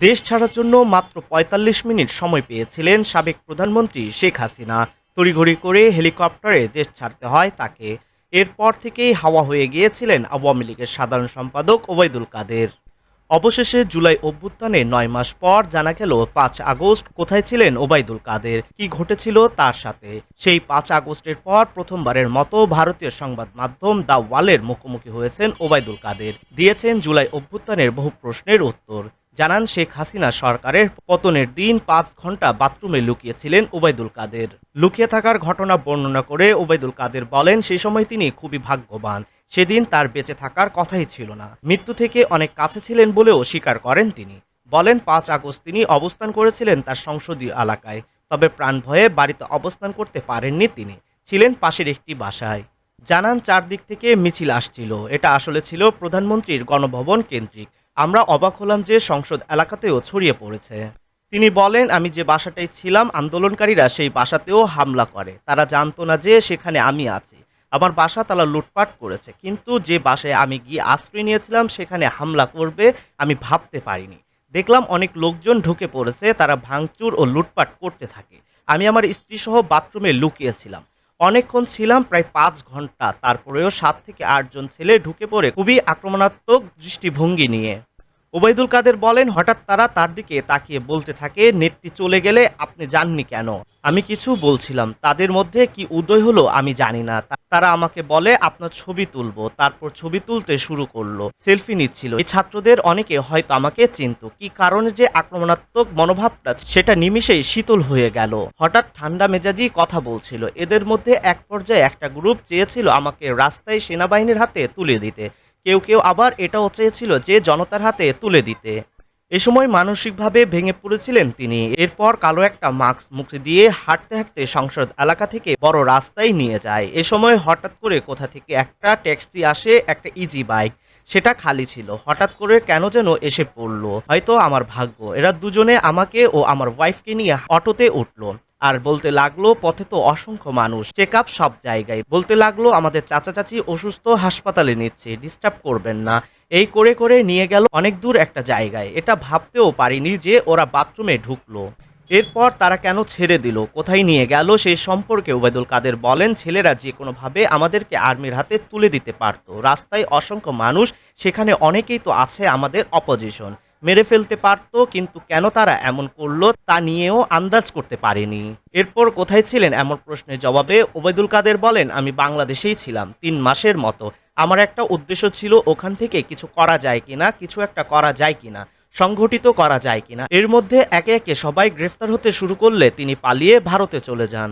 দেশ ছাড়ার জন্য মাত্র ৪৫ মিনিট সময় পেয়েছিলেন সাবেক প্রধানমন্ত্রী শেখ হাসিনা। তড়িঘড়ি করে হেলিকপ্টারে দেশ ছাড়তে হয় তাকে। এরপর থেকেই হাওয়া হয়ে গিয়েছিলেন আওয়ামী লীগের সাধারণ সম্পাদক ওবায়দুল কাদের। অবশেষে জুলাই অভ্যুত্থানে নয় মাস পর জানা গেল, পাঁচ আগস্ট কোথায় ছিলেন ওবায়দুল কাদের? কি ঘটেছিল তার সাথে? সেই পাঁচ আগস্টের পর প্রথমবারের মতো ভারতীয় সংবাদ মাধ্যম দ্য ওয়ালের মুখোমুখি হয়েছেন ওবায়দুল কাদের। দিয়েছেন জুলাই অভ্যুত্থানের বহু প্রশ্নের উত্তর। জানান শেখ হাসিনা সরকারের পতনের দিন পাঁচ ঘণ্টা বাথরুমে লুকিয়েছিলেন ওবায়দুল কাদের। লুকিয়ে থাকার ঘটনা বর্ণনা করে ওবায়দুল কাদের বলেন সেই সময় তিনি খুবই ভাগ্যবান। সেদিন তার বেঁচে থাকার কথাই ছিল না। মৃত্যু থেকে অনেক কাছে ছিলেন বলেও স্বীকার করেন তিনি। বলেন, পাঁচ আগস্ট তিনি অবস্থান করেছিলেন তার সংসদীয় এলাকায়। তবে প্রাণ ভয়ে বাড়িতে অবস্থান করতে পারেননি তিনি। ছিলেন পাশের একটি বাসায়। জানান, চারদিক থেকে মিছিল আসছিল। এটা আসলে ছিল প্রধানমন্ত্রীর গণভবন কেন্দ্রিক। আমরা অবাক হলাম যে সংসদ এলাকাতেও ছড়িয়ে পড়েছে। তিনি বলেন, আমি যে বাসাটায় ছিলাম, আন্দোলনকারীরা সেই বাসাতেও হামলা করে। তারা জানতো না যে সেখানে আমি আছি। আমার বাসা তারা লুটপাট করেছে। কিন্তু যে বাসায় আমি গিয়ে আশ্রয় নিয়েছিলাম, সেখানে হামলা করবে আমি ভাবতে পারিনি। দেখলাম অনেক লোকজন ঢুকে পড়েছে। তারা ভাঙচুর ও লুটপাট করতে থাকে। আমি আমার স্ত্রী সহ বাথরুমে লুকিয়েছিলাম। অনেকক্ষণ ছিলাম প্রায় পাঁচ ঘণ্টা, তারপরেও সাত থেকে আটজন ছেলে ঢুকে পড়ে খুবই আক্রমণাত্মক দৃষ্টিভঙ্গি নিয়ে। ওবায়দুল কাদের বলেন, হঠাৎ তারা তার দিকে তাকিয়ে বলতে থাকে, নেত্রী চলে গেলে আপনি জাননি কেন? আমি কিছু বলছিলাম। তাদের মধ্যে কি উদয় হলো আমি জানি না। তারা আমাকে বলে, আপনার ছবি তুলবো। তারপর ছবি তুলতে শুরু করল, সেলফি নিচ্ছিল। এই ছাত্রদের অনেকে হয়তো আমাকে চিনত। কি কারণে যে আক্রমণাত্মক মনোভাবটা, সেটা নিমিষেই শীতল হয়ে গেল। হঠাৎ ঠান্ডা মেজাজি কথা বলছিল। এদের মধ্যে এক পর্যায়ে একটা গ্রুপ চেয়েছিল আমাকে রাস্তায় সেনাবাহিনীর হাতে তুলে দিতে। কেউ কেউ আবার এটাও চেয়েছিল যে জনতার হাতে তুলে দিতে। এ সময় মানসিকভাবে ভেঙে পড়েছিলেন তিনি। এরপর কালো একটা মাস্ক মুখে দিয়ে হাঁটতে হাঁটতে সংসদ এলাকা থেকে বড় রাস্তায় নিয়ে যায়। এ সময় হঠাৎ করে কোথা থেকে একটা ট্যাক্সি আসে, একটা ইজি বাইক সেটা খালি ছিল। হঠাৎ করে কেন যেন এসে পড়ল? হয়তো আমার ভাগ্য। এরা দুজনে আমাকে ও আমার ওয়াইফকে নিয়ে অটোতে উঠল। আর বলতে লাগল, পথে তো অসংখ্য মানুষ। চেক আপ সব জায়গায়। বলতে লাগল, আমাদের চাচা চাচি অসুস্থ হাসপাতালে নিচ্ছে ডিস্টার্ব করবেন না। এই করে করে নিয়ে গেল অনেক দূর একটা জায়গায়। এটা ভাবতেও পারিনি যে ওরা বাথরুমে ঢুকলো। এরপর তারা কেন ছেড়ে দিল? কোথায় নিয়ে গেল? সেই সম্পর্কে ওবায়দুল কাদের বলেন, ছেলেরা যে কোনোভাবে আমাদেরকে আর্মির হাতে তুলে দিতে পারতো। রাস্তায় অসংখ্য মানুষ, সেখানে অনেকেই তো আছে আমাদের অপোজিশন মেরে ফেলতে পারতো, কিন্তু কেন তারা এমন করল তা নিয়েও আন্দাজ করতে পারেনি। এরপর কোথায় ছিলেন এমন প্রশ্নের জবাবে ওবায়দুল কাদের বলেন, আমি বাংলাদেশেই ছিলাম তিন মাসের মতো। আমার একটা উদ্দেশ্য ছিল ওখান থেকে কিছু করা যায় কিনা, কিছু একটা করা যায় কিনা, সংঘটিত করা যায় কিনা। এর মধ্যে একে একে সবাই গ্রেফতার হতে শুরু করলে তিনি পালিয়ে ভারতে চলে যান।